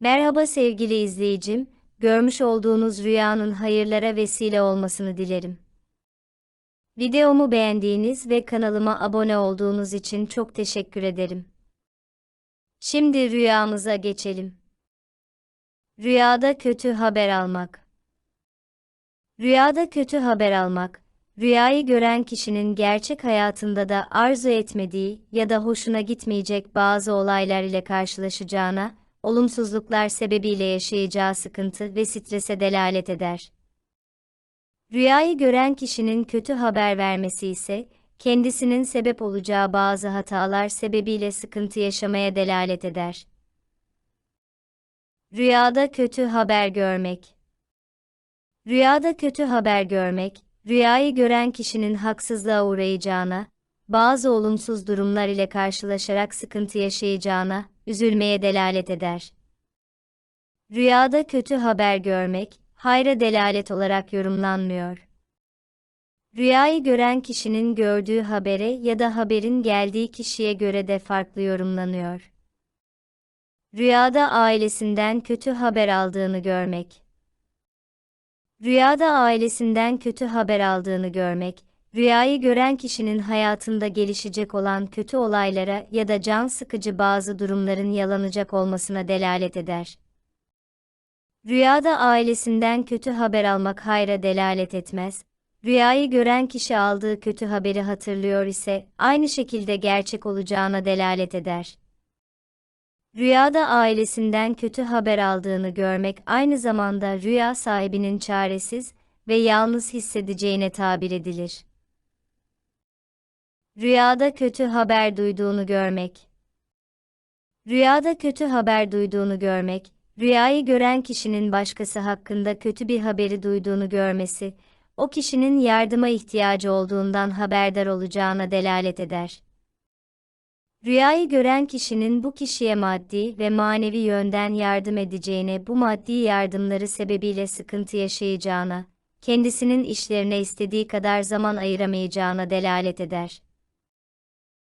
Merhaba sevgili izleyicim, görmüş olduğunuz rüyanın hayırlara vesile olmasını dilerim. Videomu beğendiğiniz ve kanalıma abone olduğunuz için çok teşekkür ederim. Şimdi rüyamıza geçelim. Rüyada kötü haber almak. Rüyada kötü haber almak, rüyayı gören kişinin gerçek hayatında da arzu etmediği ya da hoşuna gitmeyecek bazı olaylar ile karşılaşacağına, olumsuzluklar sebebiyle yaşayacağı sıkıntı ve strese delalet eder. Rüyayı gören kişinin kötü haber vermesi ise, kendisinin sebep olacağı bazı hatalar sebebiyle sıkıntı yaşamaya delalet eder. Rüyada kötü haber görmek Rüyada kötü haber görmek, rüyayı gören kişinin haksızlığa uğrayacağına, bazı olumsuz durumlar ile karşılaşarak sıkıntı yaşayacağına, üzülmeye delalet eder. Rüyada kötü haber görmek, hayra delalet olarak yorumlanmıyor. Rüyayı gören kişinin gördüğü habere ya da haberin geldiği kişiye göre de farklı yorumlanıyor. Rüyada ailesinden kötü haber aldığını görmek. Rüyada ailesinden kötü haber aldığını görmek, rüyayı gören kişinin hayatında gelişecek olan kötü olaylara ya da can sıkıcı bazı durumların yalanacak olmasına delalet eder. Rüyada ailesinden kötü haber almak hayra delalet etmez. Rüyayı gören kişi aldığı kötü haberi hatırlıyor ise aynı şekilde gerçek olacağına delalet eder. Rüyada ailesinden kötü haber aldığını görmek aynı zamanda rüya sahibinin çaresiz ve yalnız hissedeceğine tabir edilir. Rüyada kötü haber duyduğunu görmek. Rüyada kötü haber duyduğunu görmek, rüyayı gören kişinin başkası hakkında kötü bir haberi duyduğunu görmesi, o kişinin yardıma ihtiyacı olduğundan haberdar olacağına delalet eder. Rüyayı gören kişinin bu kişiye maddi ve manevi yönden yardım edeceğine, bu maddi yardımları sebebiyle sıkıntı yaşayacağına, kendisinin işlerine istediği kadar zaman ayıramayacağına delalet eder.